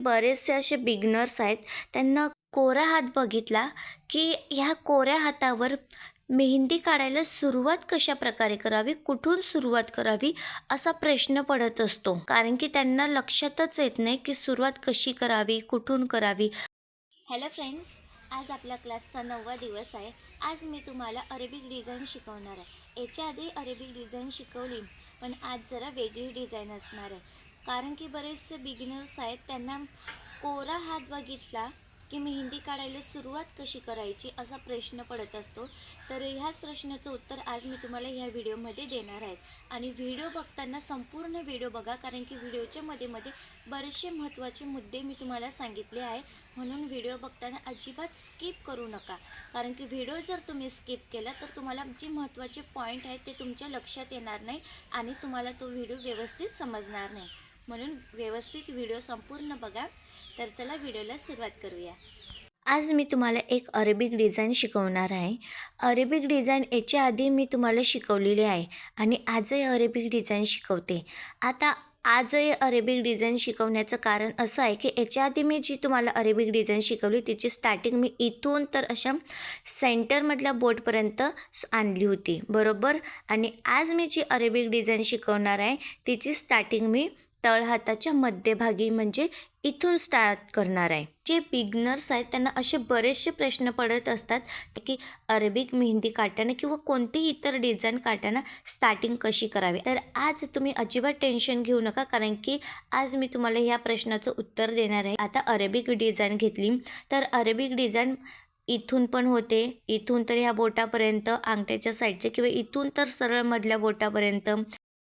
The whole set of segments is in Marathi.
बरेचसे असे बिगनर्स आहेत. त्यांना कोरा हात बघितला की ह्या कोऱ्या हातावर मेहंदी काढायला सुरुवात कशा प्रकारे करावी? कुठून सुरुवात करावी? असा प्रश्न पडत असतो. कारण की त्यांना लक्षातच येत नाही की सुरुवात कशी करावी? कुठून करावी? हॅलो फ्रेंड्स आज आपल्या क्लासचा नववा दिवस आहे. आज मी तुम्हाला अरेबिक डिझाईन शिकवणार आहे. याच्या आधी अरेबिक डिझाईन शिकवली. पण आज जरा वेगळी डिझाईन असणार आहे. कारण की बरेचसे बिगिनर्स आहेत त्यांना कोरा हात बघितला की मेहंदी काढायला सुरुवात कशी करायची असा प्रश्न पडत असतो. तर ह्याच प्रश्नाचं उत्तर आज मी तुम्हाला ह्या व्हिडिओमध्ये देणार आहे. आणि व्हिडिओ बघताना संपूर्ण व्हिडिओ बघा कारण की व्हिडिओच्या मध्ये मध्ये बरेचसे महत्त्वाचे मुद्दे मी तुम्हाला सांगितले आहे म्हणून व्हिडिओ बघताना अजिबात स्किप करू नका. कारण की व्हिडिओ जर तुम्ही स्किप केला तर तुम्हाला जे महत्त्वाचे पॉईंट आहेत ते तुमच्या लक्षात येणार नाही आणि तुम्हाला तो व्हिडिओ व्यवस्थित समजणार नाही. म्हणून व्यवस्थित व्हिडिओ संपूर्ण बघा. तर चला व्हिडिओला सुरुवात करूया. आज मी तुम्हाला एक अरेबिक डिझाईन शिकवणार आहे. अरेबिक डिझाईन याच्या आधी मी तुम्हाला शिकवलेली आहे आणि आजही अरेबिक डिझाईन शिकवते. आता आजही अरेबिक डिझाईन शिकवण्याचं कारण असं आहे की याच्या आधी मी जी तुम्हाला अरेबिक डिझाईन शिकवली तिची स्टार्टिंग मी इथून तर अशा सेंटरमधल्या बोटपर्यंत आणली होती. बरोबर? आणि आज मी जी अरेबिक डिझाईन शिकवणार आहे तिची स्टार्टिंग मी तळहाताच्या मध्यभागी म्हणजे इथून स्टार्ट करणार आहे. जे बिगनर्स आहेत त्यांना असे बरेचसे प्रश्न पडत असतात की अरेबिक मेहंदी काढताना किंवा कोणतीही इतर डिझाईन काढताना स्टार्टिंग कशी करावी? तर आज तुम्ही अजिबात टेन्शन घेऊ नका कारण की आज मी तुम्हाला ह्या प्रश्नाचं उत्तर देणार आहे. आता अरेबिक डिझाईन घेतली. तर अरेबिक डिझाईन इथून पण होते. इथून तर ह्या बोटापर्यंत अंगठ्याच्या साईडचे किंवा इथून तर सरळ मधल्या बोटापर्यंत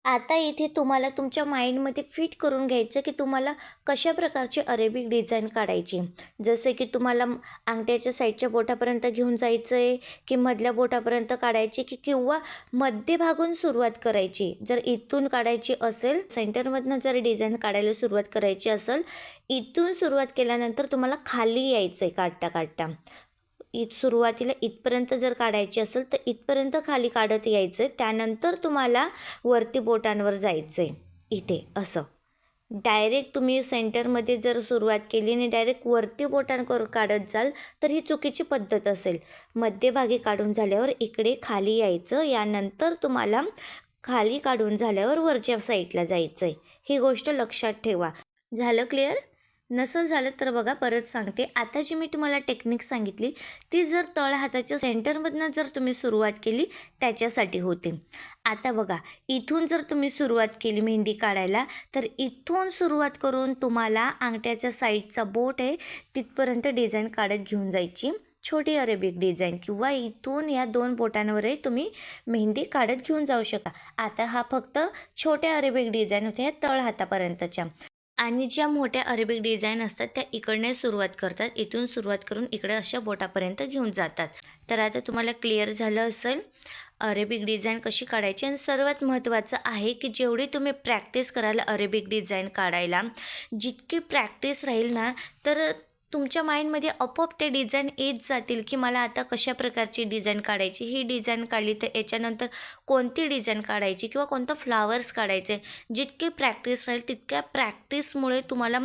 आता इथे तुम्हाला तुमच्या माइंडमध्ये फिट करून घ्यायचं की तुम्हाला कशा प्रकारची अरेबिक डिझाईन काढायची जसे की तुम्हाला अंगठ्याच्या साईडच्या बोटापर्यंत घेऊन जायचं आहे की मधल्या बोटापर्यंत काढायची की किंवा मध्यभागून सुरुवात करायची जर इथून काढायची असेल सेंटरमधनं जर डिझाईन काढायला सुरुवात करायची असेल इथून सुरुवात केल्यानंतर तुम्हाला खाली यायचं आहे काढता काढता. इत सुरुवातीला इथपर्यंत जर काढायची असेल तर इथपर्यंत खाली काढत यायचं. त्यानंतर तुम्हाला वरती बोटांवर जायचं आहे इथे असं. डायरेक्ट तुम्ही सेंटरमध्ये जर सुरुवात केली आणि डायरेक्ट वरती बोटांकर काढत जाल तर ही चुकीची पद्धत असेल. मध्यभागी काढून झाल्यावर इकडे खाली यायचं. यानंतर तुम्हाला खाली काढून झाल्यावर वरच्या साईडला जायचं आहे ही गोष्ट लक्षात ठेवा. झालं क्लिअर? नसल झालं तर बघा परत सांगते. आता जी मी तुम्हाला टेक्निक सांगितली ती जर तळ हाताच्या सेंटरमधनं जर तुम्ही सुरुवात केली त्याच्यासाठी होते. आता बघा इथून जर तुम्ही सुरुवात केली मेहंदी काढायला तर इथून सुरुवात करून तुम्हाला अंगठ्याच्या साईडचा बोट आहे तिथपर्यंत डिझाईन काढत घेऊन जायची. छोटी अरेबिक डिझाईन किंवा इथून या दोन बोटांवरही तुम्ही मेहंदी काढत घेऊन जाऊ शकता. आता हा फक्त छोट्या अरेबिक डिझाईन होत्या ह्या तळ हातापर्यंतच्या. आणि ज्या मोठ्या अरेबिक डिझाईन असतात त्या इकडने सुरुवात करतात. इथून सुरुवात करून इकडे अशा बोटापर्यंत घेऊन जातात. तर आता तुम्हाला क्लिअर झालं असेल अरेबिक डिझाईन कशी काढायची? आणि सर्वात महत्त्वाचं आहे की जेवढी तुम्ही प्रॅक्टिस कराल अरेबिक डिझाईन काढायला जितकी प्रॅक्टिस राहील ना तर तुमच्या माइंडमध्ये आपोआप ते डिझाईन येत जातील की मला आता कशा प्रकारची डिझाईन काढायची? ही डिझाईन काढली तर याच्यानंतर कोणती डिझाईन काढायची किंवा कोणतं फ्लावर्स काढायचे जितकी प्रॅक्टिस राहील तितक्या प्रॅक्टिसमुळे तुम्हाला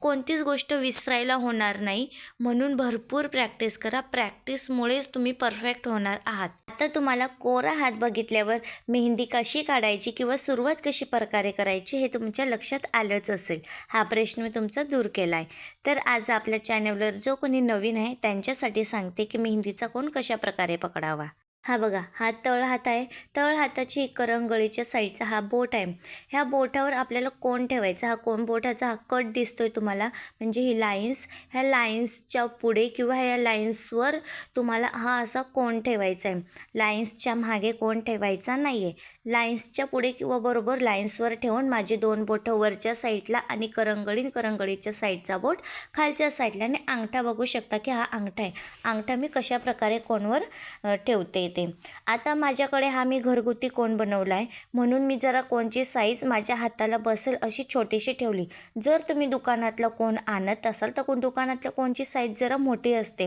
कोणतीच गोष्ट विसरायला होणार नाही. म्हणून भरपूर प्रॅक्टिस करा. प्रॅक्टिसमुळेच तुम्ही परफेक्ट होणार आहात. आता तुम्हाला कोरा हात बघितल्यावर मेहंदी कशी काढायची किंवा सुरुवात कशी प्रकारे करायची हे तुमच्या लक्षात आलंच असेल. हा प्रश्न मी तुमचा दूर केला आहे तर आज आपल्या चॅनलवर जो कोणी नवीन आहे त्यांच्यासाठी सांगते की मेहंदीचा कोण कशा प्रकारे पकडावा. हा बघा हा तळ हात आहे. तळ हाताची करंगळीच्या साईडचा हा बोट आहे. ह्या बोटावर आपल्याला कोण ठेवायचा? हा कोण बोटाचा हा कट दिसतोय तुम्हाला? म्हणजे ही लाईन्स. ह्या लाईन्सच्या पुढे किंवा ह्या लाईन्सवर तुम्हाला हा असा कोण ठेवायचा आहे? लाईन्सच्या मागे कोण ठेवायचा नाही आहे लाईन्सच्या पुढे किंवा बरोबर लाईन्सवर ठेवून माझी दोन बोटं वरच्या साईडला आणि करंगळी करंगळीच्या साईडचा बोट खालच्या साईडला आणि अंगठा बघू शकता की हा अंगठा आहे. अंगठा मी कशा प्रकारे कोणवर ठेवते ते आता माझ्याकडे हा मी घरगुती कोण बनवला आहे. म्हणून मी जरा कोणची साईज माझ्या हाताला बसेल अशी छोटीशी ठेवली. जर तुम्ही दुकानातला कोण आणत असाल तर कोण दुकानातल्या कोणची साईज जरा मोठी असते.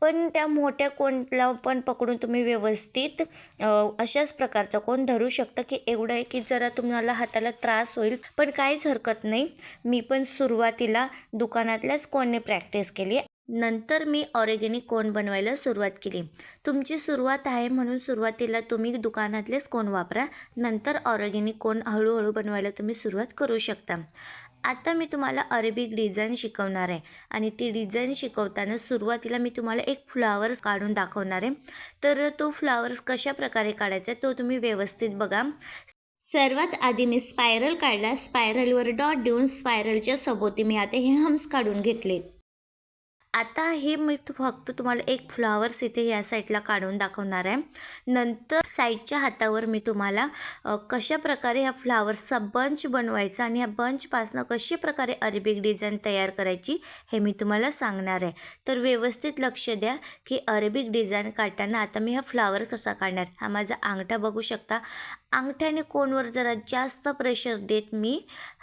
पण त्या मोठ्या कोणला पण पकडून तुम्ही व्यवस्थित अशाच प्रकारचा कोण धरू शकता की एवढं आहे की जरा तुम्हाला हाताला त्रास होईल. पण काहीच हरकत नाही. मी पण सुरुवातीला दुकानातल्याच कोणने प्रॅक्टिस केली? नंतर मी ऑर्गॅनिक कोण बनवायला सुरुवात केली. तुमची सुरुवात आहे म्हणून सुरुवातीला तुम्ही दुकानातलेच कोण वापरा. नंतर ऑर्गॅनिक कोण हळूहळू बनवायला तुम्ही सुरुवात करू शकता. आता मी तुम्हाला अरेबिक डिझाईन शिकवणार आहे. आणि ती डिझाईन शिकवताना सुरुवातीला मी तुम्हाला एक फ्लावर्स काढून दाखवणार आहे. तर तो फ्लावर्स कशा प्रकारे काढायचा तो तुम्ही व्यवस्थित बघा. सर्वात आधी मी स्पायरल काढला. स्पायरलवर डॉट देऊन स्पायरलच्या सभोवती मी आता हे हम्स काढून घेतले. आता हे मी फक्त तुम्हाला एक फ्लावर्स इथे या साईडला काढून दाखवणार आहे. नंतर साईडच्या हातावर मी तुम्हाला कशा प्रकारे ह्या फ्लावर्सचा बंच बनवायचा आणि ह्या बंचपासनं कशा प्रकारे अरेबिक डिझाईन तयार करायची हे मी तुम्हाला सांगणार आहे. तर व्यवस्थित लक्ष द्या की अरेबिक डिझाईन काढताना आता मी हा फ्लावर कसा काढणार? हा माझा अंगठा बघू शकता. अंगठ्याने कोणवर जरा जास्त प्रेशर देत मी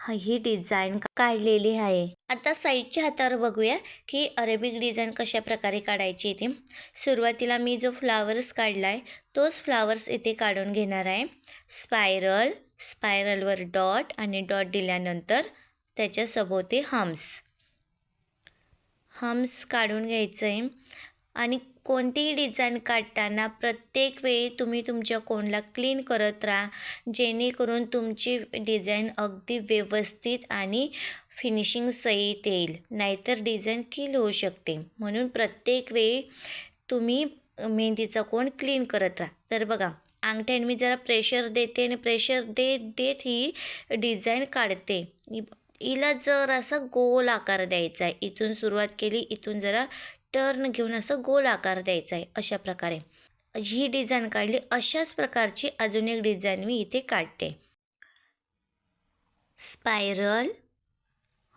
ही डिझाईन काढलेली आहे. आता साईडच्या हातावर बघूया की अरेबिक डिझाईन कशा प्रकारे काढायची इथे सुरुवातीला मी जो फ्लावर्स काढला आहे तोच फ्लावर्स इथे काढून घेणार आहे. स्पायरल स्पायरलवर डॉट आणि डॉट दिल्यानंतर त्याच्या सभोवती हम्स. हम्स काढून घ्यायचं आहे आणि कोणतीही डिझाईन काढताना प्रत्येक वेळी तुम्ही तुमच्या कोणला क्लीन करत राहा जेणेकरून तुमची डिझाईन अगदी व्यवस्थित आणि फिनिशिंग सहित येईल नाहीतर डिझाईन किल होऊ शकते. म्हणून प्रत्येक वेळी तुम्ही मेहंदीचा कोण क्लीन करत राहा. तर बघा अंगठ्याने मी जरा प्रेशर देते आणि प्रेशर देत देत ही डिझाईन काढते. हिला जर असा गोल आकार द्यायचा आहे इथून सुरुवात केली इथून जरा टर्न घेऊन असं गोल आकार द्यायचा आहे अशा प्रकारे. ही डिझाईन काढली अशाच प्रकारची अजून एक डिझाईन मी इथे काढते. स्पायरल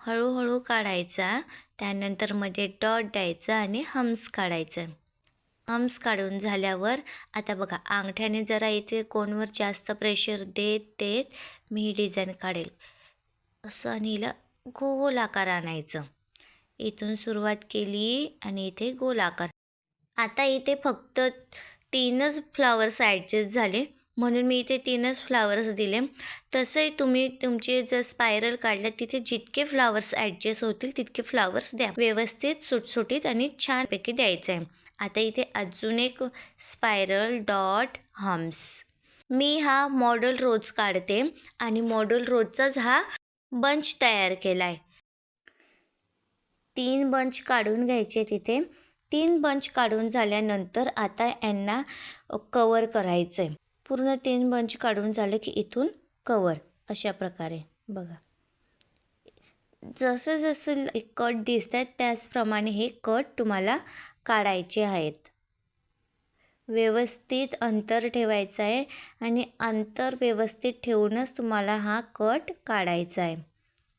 हळूहळू काढायचा. त्यानंतरमध्ये डॉट द्यायचा आणि हम्स काढायचं. हम्स काढून झाल्यावर आता बघा अंगठ्याने जरा इथे कोणवर जास्त प्रेशर देत देत मी ही डिझाईन काढेल. असं आणि हिला गोल आकार आणायचं. इथून सुरुवात केली आणि इथे गोल आकार. आता इथे फक्त तीनच फ्लॉवर्स ॲडजस्ट झाले. म्हणून मी इथे तीनच फ्लावर्स दिले. तसंही तुम्ही तुमचे जर स्पायरल काढलं तिथे जितके फ्लावर्स ॲडजस्ट होतील तितके फ्लावर्स द्या. व्यवस्थित सुटसुटीत आणि छानपैकी द्यायचं आहे आता इथे अजून एक स्पायरल डॉट हम्स मी हा मॉडल रोज काढते आणि मॉडल रोजचाच हा बंच तयार केला आहे तीन बंच काढून घ्यायचे तिथे. तीन बंच काढून झाल्यानंतर आता यांना कवर करायचं आहे पूर्ण तीन बंच काढून झाले की इथून कवर अशा प्रकारे. बघा. जसं जसं कट दिसत आहेत त्याचप्रमाणे हे कट तुम्हाला काढायचे आहेत. व्यवस्थित अंतर ठेवायचं आहे आणि अंतर व्यवस्थित ठेवूनच तुम्हाला हा कट काढायचा आहे.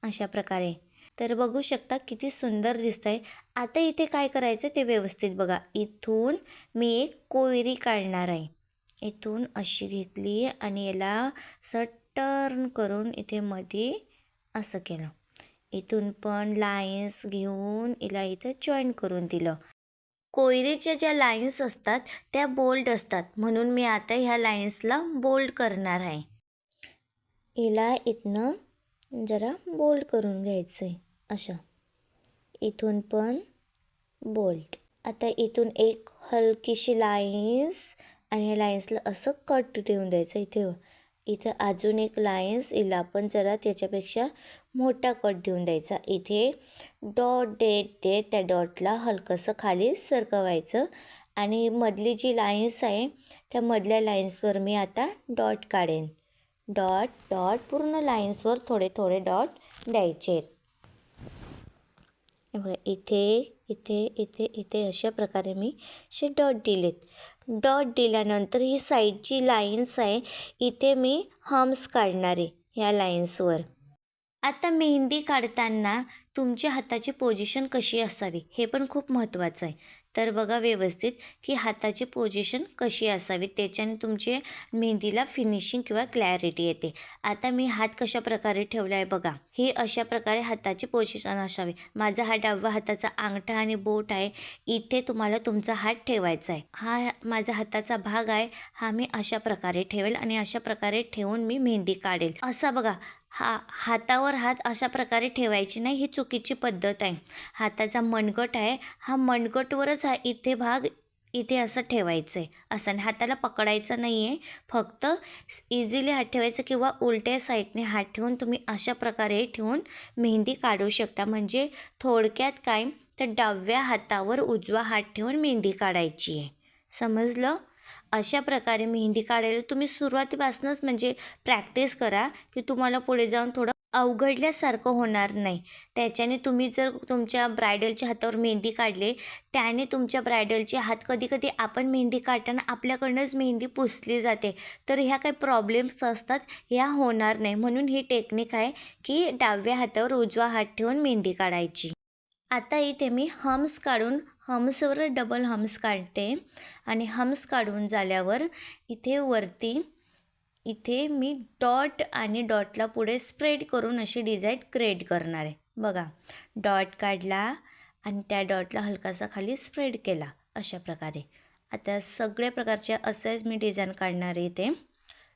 अशा प्रकारे. तर बघू शकता किती सुंदर दिसत आहे आता इथे काय करायचं ते व्यवस्थित बघा. इथून मी एक कोयरी काढणार आहे. इथून अशी घेतली आणि याला असं टर्न करून इथे मध्ये असं केलं. इथून पण लाईन्स घेऊन हिला इथं जॉईन करून दिलं. कोयरीच्या ज्या लाईन्स असतात त्या बोल्ड असतात. म्हणून मी आता ह्या लाईन्सला बोल्ड करणार आहे. हिला इथनं जरा बोल्ड करून घ्यायचं आहे असं. इथून पण बोल्ड. आता इथून एक हलकीशी लाईन्स आणि ह्या लायन्सला असं कट देऊन द्यायचं इथे इथं अजून एक लायन्स इला पण जरा त्याच्यापेक्षा मोठा कट देऊन द्यायचा. इथे डॉट डेट डे त्या डॉटला हलकंसं खाली सरकवायचं. आणि मधली जी लाईन्स आहे त्या मधल्या लाईन्सवर मी आता डॉट काढेन. डॉट डॉट पूर्ण लाईन्सवर थोडे थोडे डॉट द्यायचे. आहेत बघा इथे इथे इथे इथे अशा प्रकारे मी असे डॉट दिलेत. डॉट दिल्यानंतर ही साईडची लाईन्स आहे. इथे मी हम्स काढणार आहे ह्या लाईन्सवर. आता मेहंदी काढताना तुमच्या हाताची पोझिशन कशी असावी हे पण खूप महत्त्वाचं आहे. तर बघा व्यवस्थित की हाताची पोझिशन कशी असावी त्याच्याने तुमचे मेहंदीला फिनिशिंग किंवा क्लॅरिटी येते. आता मी हात कशा प्रकारे ठेवला आहे बघा. ही अशा प्रकारे हाताची पोझिशन असावी. माझा हा डावा हाताचा अंगठा आणि बोट आहे. इथे तुम्हाला तुमचा हात ठेवायचा आहे हा माझा हाताचा भाग आहे. हा मी अशा प्रकारे ठेवेल आणि अशा प्रकारे ठेवून मी मेहंदी काढेल. असा बघा. हा हातावर हात अशा प्रकारे ठेवायची नाही ही चुकीची पद्धत आहे. हाताचा मनगट आहे हा मनगटवरच हा इथे भाग इथे असं ठेवायचं आहे. असं आणि हाताला पकडायचं नाही आहे फक्त इझिली हात ठेवायचं किंवा उलट्या साईडने हात ठेवून तुम्ही अशा प्रकारे ठेवून मेहंदी काढू शकता. म्हणजे थोडक्यात काय? तर डाव्या हातावर उजवा हात ठेवून मेहंदी काढायची आहे. समजलं? अशा प्रकारे मेहंदी काढायला तुम्ही सुरुवातीपासूनच म्हणजे प्रॅक्टिस करा की तुम्हाला पुढे जाऊन थोडं अवघडल्यासारखं होणार नाही. त्याच्याने तुम्ही जर तुमच्या ब्रायडलच्या हातावर मेहंदी काढले त्याने तुमच्या ब्रायडलचे हात कधी कधी आपण मेहंदी काढताना आपल्याकडनंच मेहंदी पुसली जाते. तर ह्या काही प्रॉब्लेम्स असतात ह्या होणार नाही. म्हणून ही टेक्निक आहे की डाव्या हातावर उजवा हात ठेवून मेहंदी काढायची. आता इथे मी हम्स काढून हम्सवर डबल हम्स काढते. आणि हम्स काढून झाल्यावर इथे वरती इथे मी डॉट आणि डॉटला पुढे स्प्रेड करून अशी डिझाईन क्रिएट करणार आहे. बघा डॉट काढला आणि त्या डॉटला हलकासा खाली स्प्रेड केला अशा प्रकारे. आता सगळ्या प्रकारच्या असंच मी डिझाईन काढणार आहे इथे.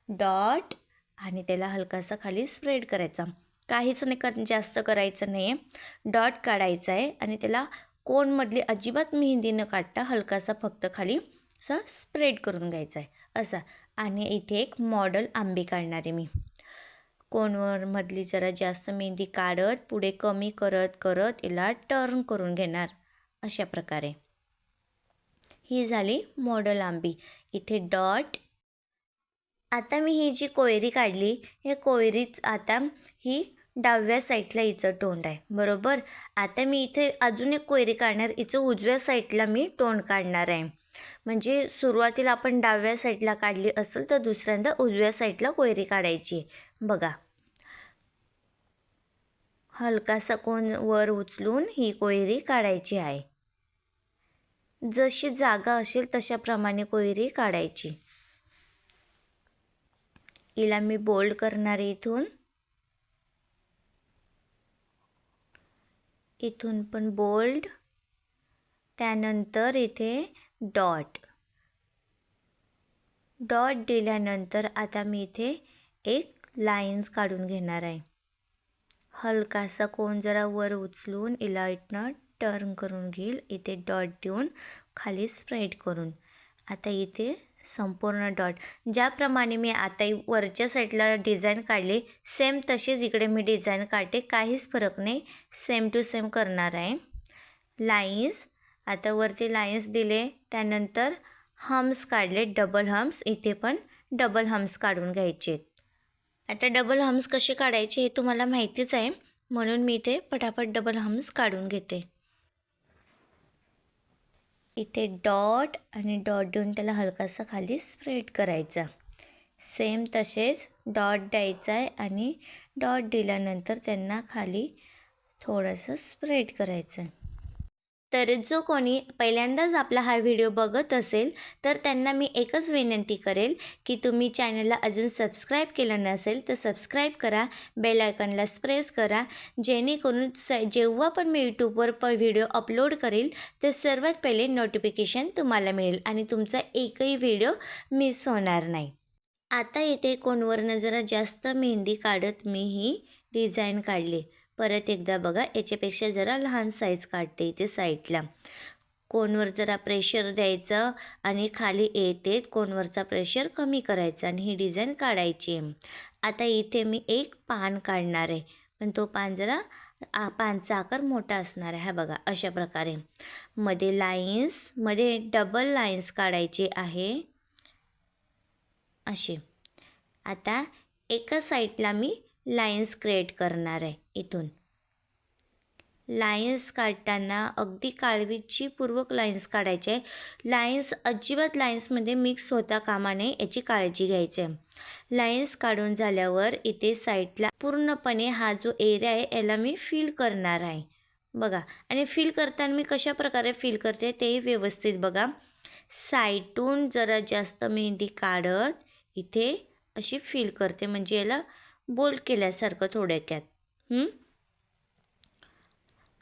डॉट आणि त्याला हलकासा खाली स्प्रेड करायचा. काहीच नाही कर जास्त करायचं नाही आहे डॉट काढायचा आहे आणि त्याला कोणमधली अजिबात मेहंदी न काढता हलकासा फक्त खाली असा स्प्रेड करून घ्यायचा आहे. असा. आणि इथे एक मॉडल आंबे काढणार आहे मी. कोणवरमधली जरा जास्त मेहंदी काढत पुढे कमी करत करत याला टर्न करून घेणार. अशा प्रकारे. ही झाली मॉडल आंबी. इथे डॉट आता मी ही जी कोयरी काढली हे कोयरीच आता ही डाव्या साईडला हिचं तोंड आहे. बरोबर? आता मी इथे अजून एक कोयरी काढणार. हिचं उजव्या साईडला मी तोंड काढणार आहे. म्हणजे सुरुवातीला आपण डाव्या साईडला काढली असेल तर दुसऱ्यांदा उजव्या साईडला कोयरी काढायची. बघा. हलकासा कोण वर उचलून ही कोयरी काढायची आहे. जशी जागा असेल तशाप्रमाणे कोयरी काढायची. हिला मी बोल्ड करणार इथून. इथून पण बोल्ड त्यानंतर इथे डॉट डॉट दिल्यानंतर आता मी इथे एक लाईन्स काढून घेणार आहे. हलकासा कोण जरा वर उचलून इलाइटनं टर्न करून घेईल. इथे डॉट देऊन खाली स्प्रेड करून. आता इथे संपूर्ण डॉट. ज्याप्रमाणे मी आता वरच्या साईडला डिझाईन काढली सेम तशीच इकडे मी डिझाईन काढते काहीच फरक नाही. सेम टू सेम करणार आहे. लाईन्स आता वरती लाईन्स दिले त्यानंतर हम्स काढले डबल हम्स इथे पण डबल हम्स काढून घ्यायचे. आता डबल हम्स कसे काढायचे हे तुम्हाला माहितीच आहे म्हणून मी इथे पटापट डबल हम्स काढून घेते. इथे डॉट आणि डॉट देऊन त्याला हलकासा खाली स्प्रेड करायचा. सेम तसेच डॉट द्यायचा आहे आणि डॉट दिल्यानंतर त्यांना खाली थोडंसं स्प्रेड करायचं. आहे तर जो कोणी पहिल्यांदाच आपला हा व्हिडिओ बघत असेल तर त्यांना मी एकच विनंती करेल की तुम्ही चॅनलला अजून सबस्क्राईब केलं नसेल तर सबस्क्राईब करा बेल आयकॉनला प्रेस करा जेणेकरून स जेव्हा पण मी यूट्यूबवर प व्हिडिओ अपलोड करेल तर सर्वात पहिले नोटिफिकेशन तुम्हाला मिळेल आणि तुमचा एकही व्हिडिओ मिस होणार नाही. आता इथे कोणवरनं जरा जास्त मेहंदी काढत मी ही डिझाईन काढली. परत एकदा बघा याच्यापेक्षा जरा लहान साईज काढते इथे साईडला कोनवर जरा प्रेशर द्यायचं आणि खाली येते कोनवरचा प्रेशर कमी करायचा आणि ही डिझाईन काढायची आहे. आता इथे मी एक पान काढणार आहे. पण तो पान जरा आ पानचा आकार मोठा असणार आहे. हा बघा अशा प्रकारे. मध्ये लाईन्समध्ये डबल लाईन्स काढायचे आहे. असे. आता एका साईडला मी लाईन्स क्रिएट करणार आहे इथून. लाईन्स काढताना अगदी काळजीपूर्वक लाईन्स काढायचे आहे. लाईन्स अजिबात लाईन्समध्ये मिक्स होता कामा नये याची काळजी घ्यायची आहे. लाईन्स काढून झाल्यावर इथे साईडला पूर्णपणे हा जो एरिया आहे याला मी फिल करणार आहे. बघा आणि फिल करताना मी कशा प्रकारे फिल करते तेही व्यवस्थित बघा. साईटून जरा जास्त मेहंदी काढत इथे अशी फील करते म्हणजे याला बोल्ड केल्यासारखं थोडक्यात.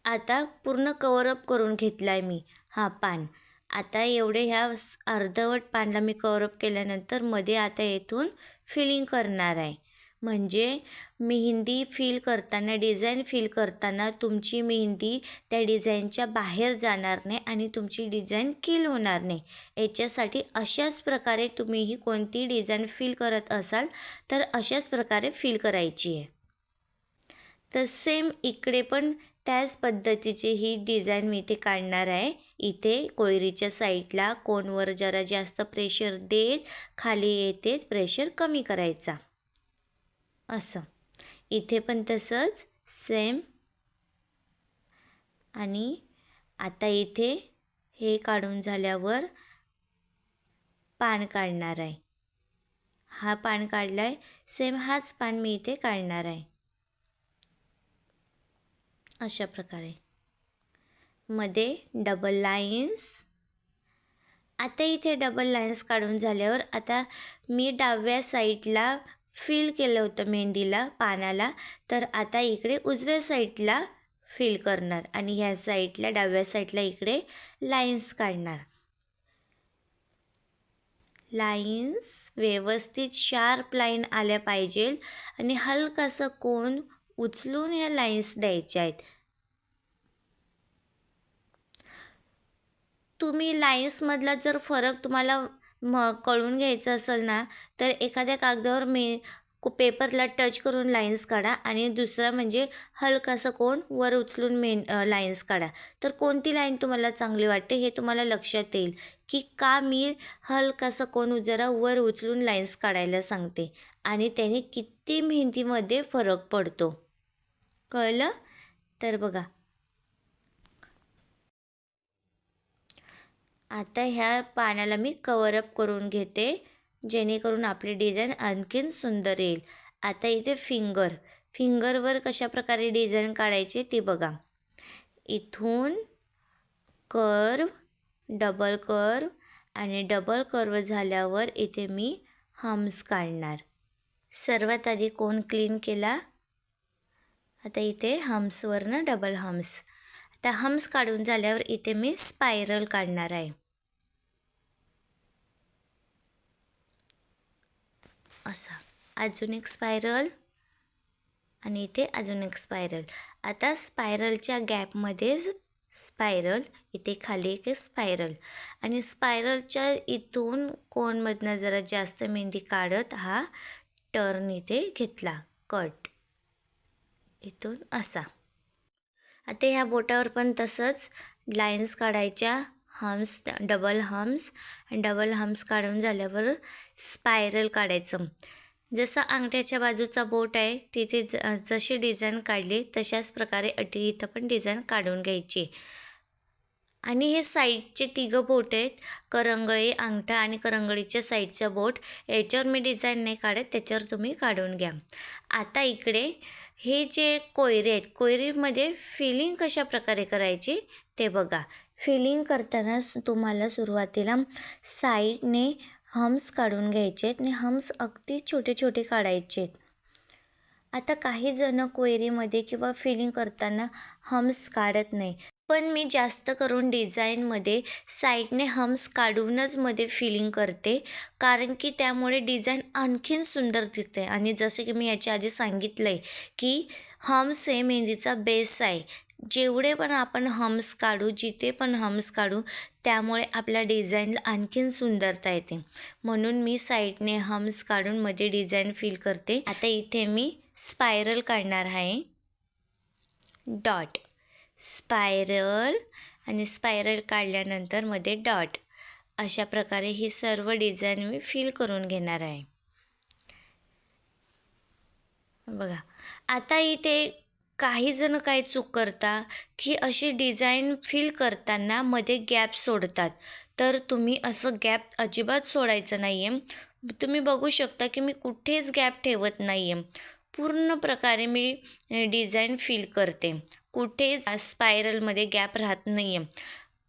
आता पूर्ण कवरअप करून घेतला आहे मी. हा पान. आता एवढे ह्या अर्धवट पानला मी कवरअप केल्यानंतरमध्ये आता येथून फिलिंग करणार आहे. म्हणजे मेहंदी फील करताना डिझाईन फील करताना तुमची मेहंदी त्या डिझाईनच्या बाहेर जाणार नाही आणि तुमची डिझाईन किल होणार नाही. याच्यासाठी अशाच प्रकारे तुम्ही ही कोणती डिझाईन फील करत असाल तर अशाच प्रकारे फील करायची आहे. तर सेम इकडे पण त्याच पद्धतीची ही डिझाईन मी इथे काढणार आहे. इथे कोयरीच्या साईडला कोनवर जरा जास्त प्रेशर देत खाली येतेच प्रेशर कमी करायचा. असं. इथे पण तसंच सेम आणि आता इथे हे काढून झाल्यावर पान काढणार आहे. हा पान काढला आहे सेम हाच पान मी इथे काढणार आहे. अशा प्रकारे. मध्ये डबल लाईन्स आता इथे डबल लाईन्स काढून झाल्यावर आता मी डाव्या साईडला फील केलं होतं मेहंदीला पानाला. तर आता इकडे उजव्या साईडला फील करणार आणि ह्या साईडला डाव्या साईडला इकडे लाईन्स काढणार. लाईन्स व्यवस्थित शार्प लाईन आल्या पाहिजे आणि हलकासा कोण उचलून ह्या लाईन्स द्यायच्या आहेत. तुम्ही लाईन्समधला जर फरक तुम्हाला मग कळून घ्यायचं असेल ना तर एखाद्या कागदावर मे पेपरला टच करून लाईन्स काढा आणि दुसरा म्हणजे हलकासा कोण वर उचलून मेन लाईन्स काढा. तर कोणती लाईन तुम्हाला चांगली वाटते हे तुम्हाला लक्षात येईल की का मी हलकासा कोण जरा वर उचलून लाईन्स काढायला सांगते आणि त्याने किती मेहंदीमध्ये फरक पडतो. कळलं? तर बघा आता ह्या पाण्याला मी कवरअप करून घेते जेणेकरून आपली डिझाईन आणखीन सुंदर येईल. आता इथे फिंगर फिंगरवर कशा प्रकारे डिझाईन काढायची ती बघा. इथून कर्व डबल कर्व आणि डबल कर्व झाल्यावर इथे मी हम्स काढणार. सर्वात आधी कोण क्लीन केला? आता इथे हम्सवरनं डबल हम्स आता हम्स काढून झाल्यावर इथे मी स्पायरल काढणार आहे. असा. अजून एक स्पायरल आणि इथे अजून एक स्पायरल आता स्पायरलच्या गॅपमध्येच स्पायरल इथे खाली एक स्पायरल आणि स्पायरलच्या इथून कोणमधनं जरा जास्त मेहंदी काढत हा टर्न इथे घेतला. कट इथून असा. आता ह्या बोटावर पण तसंच लाईन्स काढायच्या. हम्स डबल हम्स आणि डबल हम्स काढून झाल्यावर स्पायरल काढायचं. जसं अंगठ्याच्या बाजूचा बोट आहे तिथे ज जशी डिझाईन काढली तशाच प्रकारे अटी इथं पण डिझाईन काढून घ्यायची. आणि हे साईडचे तिघं बोट आहेत करंगळी अंगठा आणि करंगळीच्या साईडचं बोट. याच्यावर मी डिझाईन नाही काढत त्याच्यावर तुम्ही काढून घ्या. आता इकडे हे जे कोयरे आहेत कोयरीमध्ये फिलिंग कशा प्रकारे करायची ते बघा. फिलिंग करताना तुम्हाला सुरुवातीला साईडने हम्स काढून घ्यायचे आहेत आणि हम्स अगदी छोटे छोटे काढायचे. आहेत आता काही जण कोयरीमध्ये किंवा फिलिंग करताना हम्स काढत नाही. पण मी जास्त करून डिझाईनमध्ये साईडने हम्स काढूनच मध्ये फिलिंग करते. कारण की त्यामुळे डिझाईन आणखीन सुंदर दिसते. आणि जसे की मी याच्या आधी सांगितलं आहे की हम्स हे मेहंदीचा बेस आहे. जेवढे पण आपण हम्स काढू जिथे पण हम्स काढू त्यामुळे आपल्या डिझाईनला आणखीन सुंदरता येते. म्हणून मी साईडने हम्स काढून मध्ये डिझाईन फील करते. आता इथे मी स्पायरल काढणार आहे. डॉट स्पायरल आणि स्पायरल काढल्यानंतरमध्ये डॉट अशा प्रकारे ही सर्व डिझाईन मी फील करून घेणार आहे. बघा. आता इथे काही जण काय चूक करता की अशी डिझाईन फिल करताना मध्ये गॅप सोडतात. तर तुम्ही असं गॅप अजिबात सोडायचं नाही आहे तुम्ही बघू शकता की मी कुठेच गॅप ठेवत नाही आहे पूर्ण प्रकारे मी डिझाईन फिल करते. कुठेच स्पायरलमध्ये गॅप राहत नाही आहे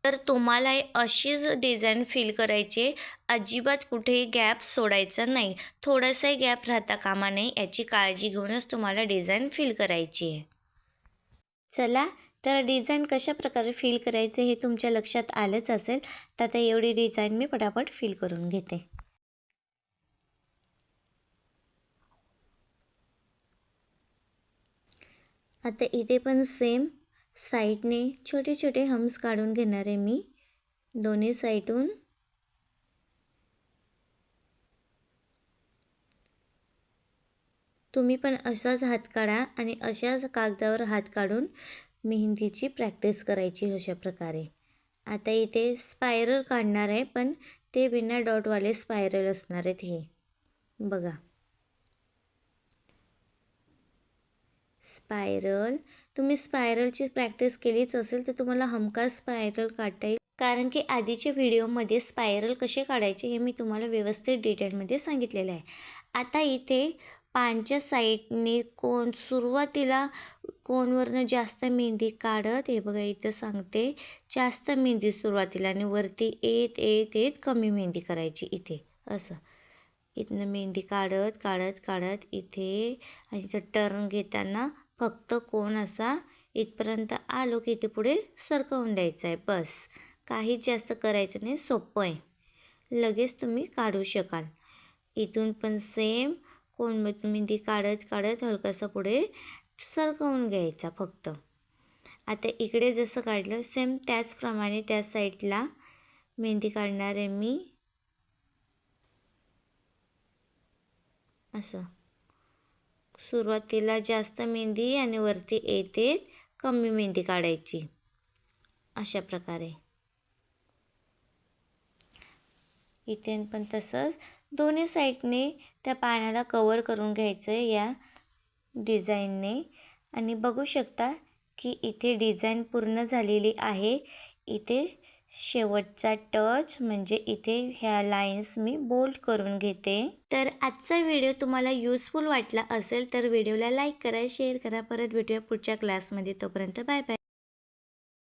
तर तुम्हाला अशीच डिझाईन फील करायची आहे. अजिबात कुठेही गॅप सोडायचा नाही. थोडासाही गॅप राहता कामा नये याची काळजी घेऊनच तुम्हाला डिझाईन फील करायची आहे. चला तर डिझाईन कशा प्रकारे फिल करायचे हे तुमच्या लक्षात आलंच असेल तर आता एवढी डिझाईन मी पटापट फिल करून घेते. आता इथे पण सेम साईडने छोटे छोटे हम्स काढून घेणार आहे मी. दोन्ही साईडून तुम्ही पण असाच हात काढा आणि अशाच कागदावर हात काढून मेहंदीची प्रॅक्टिस करायची अशा प्रकारे. आता इथे स्पायरल काढणार आहे पण ते बिना डॉटवाले स्पायरल असणार आहेत हे. बघा. स्पायरल. तुम्ही स्पायरलची प्रॅक्टिस केलीच असेल तर तुम्हाला हमखास स्पायरल काढता येईल. कारण की आधीच्या व्हिडिओमध्ये स्पायरल कसे काढायचे हे मी तुम्हाला व्यवस्थित डिटेलमध्ये सांगितलेलं आहे. आता इथे पानच्या साईडने कोण सुरुवातीला कोणवरनं जास्त मेहंदी काढत हे बघा इथं सांगते जास्त मेहंदी सुरुवातीला आणि वरती येत येत येत कमी मेहंदी करायची इथे. असं. इथनं मेहंदी काढत काढत काढत इथे आणि इथं टर्न घेताना फक्त कोण असा इथपर्यंत आलो की इथे पुढे सरकवून द्यायचं आहे. बस. काहीच जास्त करायचं नाही सोपं आहे. लगेच तुम्ही काढू शकाल. इथून पण सेम कोण मेहंदी काढत काढत हलकासा पुढे सरकवून घ्यायचा फक्त. आता इकडे जसं काढलं सेम त्याचप्रमाणे त्या साईडला मेहंदी काढणार आहे मी. असं. सुरुवातीला जास्त मेहंदी आणि वरती येते कमी मेहंदी काढायची. अशा प्रकारे. इथे पण तसंच दोन्ही साईडने त्या पाण्याला कवर करून घ्यायचं आहे या डिझाईनने. आणि बघू शकता की इथे डिझाईन पूर्ण झालेली आहे. इथे शेवटचा टच म्हणजे इथे ह्या लाईन्स मी बोल्ड करून घेते. तर आजचा व्हिडिओ तुम्हाला युजफुल वाटला असेल तर व्हिडिओला लाईक करा शेअर करा. परत भेटूया पुढच्या क्लासमध्ये. तोपर्यंत बाय बाय.